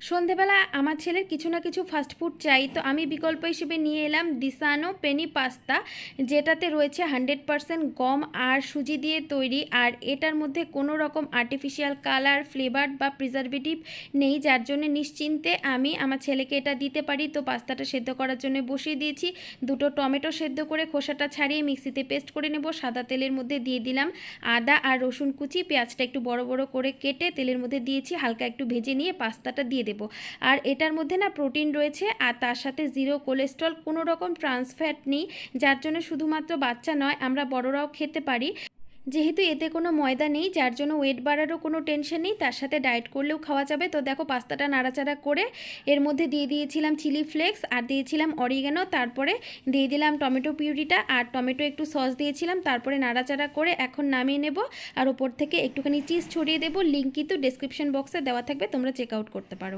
সন্ধেবেলা আমার ছেলের কিছু না কিছু ফাস্টফুড চাই, তো আমি বিকল্প হিসেবে নিয়ে এলাম দিসানো পেনি পাস্তা, যেটাতে রয়েছে হান্ড্রেড পারসেন্ট গম আর সুজি দিয়ে তৈরি, আর এটার মধ্যে কোনো রকম আর্টিফিশিয়াল কালার ফ্লেভার বা প্রিজারভেটিভ নেই, যার জন্য নিশ্চিন্তে আমি আমার ছেলেকে এটা দিতে পারি। তো পাস্তাটা সেদ্ধ করার জন্য বসিয়ে দিয়েছি, দুটো টমেটো সেদ্ধ করে খোসাটা ছাড়িয়ে মিক্সিতে পেস্ট করে নেব, সাদা তেলের মধ্যে দিয়ে দিলাম আদা আর রসুন কুচি, পেঁয়াজটা একটু বড় বড় করে কেটে তেলের মধ্যে দিয়েছি, হালকা একটু ভেজে নিয়ে পাস্তাটা দিয়ে দেবো। আর এটার মধ্যে না প্রোটিন রয়েছে, আর তার সাথে জিরো কোলেস্ট্রল কোনো রকম ট্রান্স ফ্যাট নেই, যার জন্য শুধুমাত্র বাচ্চা নয়, আমরা বড়রাও খেতে পারি। যেহেতু এতে কোনো ময়দা নেই, যার জন্য ওয়েট বাড়ারও কোনো টেনশন নেই, তার সাথে ডায়েট করলেও খাওয়া যাবে। তো দেখো পাস্তাটা নাড়াচাড়া করে এর মধ্যে দিয়ে দিয়েছিলাম চিলি ফ্লেক্স আর দিয়েছিলাম অরিগানো তারপরে দিয়ে দিলাম টমেটো পিউরিটা আর টমেটো একটু সস দিয়েছিলাম, তারপরে নাড়াচাড়া করে এখন নামিয়ে নেব। আর ওপর থেকে একটুখানি চিজ ছড়িয়ে দেবো লিঙ্ক কিন্তু ডেসক্রিপশন বক্সে দেওয়া থাকবে, তোমরা চেক আউট করতে পারো।